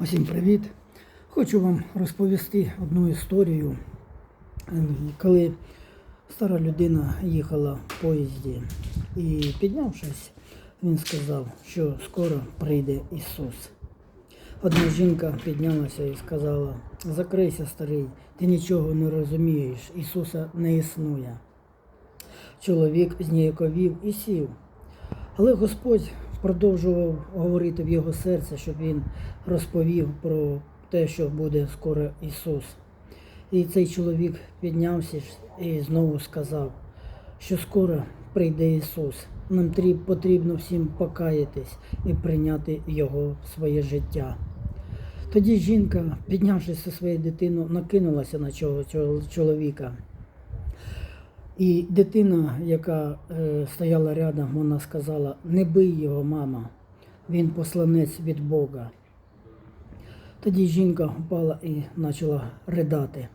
Усім привіт! Хочу вам розповісти одну історію, коли стара людина їхала в поїзді і піднявшись, він сказав, що скоро прийде Ісус. Одна жінка піднялася і сказала: Закрийся, старий, ти нічого не розумієш, Ісуса не існує. Чоловік зніяковів і сів. Але Господь продовжував говорити в його серце, щоб він розповів про те, що буде скоро Ісус. І цей чоловік піднявся і знову сказав, що скоро прийде Ісус. Нам потрібно всім покаятись і прийняти Його в своє життя. Тоді жінка, піднявшись зі своєю дитиною, накинулася на цього чоловіка. І дитина, яка е, стояла рядом, вона сказала: не бий його, мама, він посланець від Бога. Тоді жінка впала і почала ридати.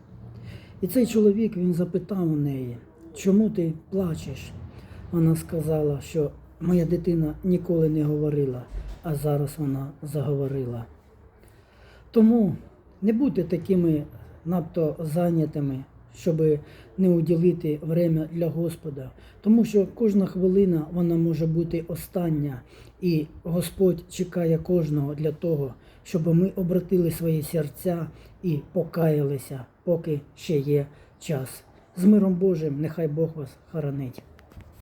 І цей чоловік він запитав у неї, чому ти плачеш? Вона сказала, що моя дитина ніколи не говорила, а зараз вона заговорила. Тому не будьте такими надто зайнятими, щоб не уділити время для Господа. Тому що кожна хвилина вона може бути остання, і Господь чекає кожного для того, щоб ми обратили свої серця і покаялися, поки ще є час. З миром Божим, нехай Бог вас хоронить.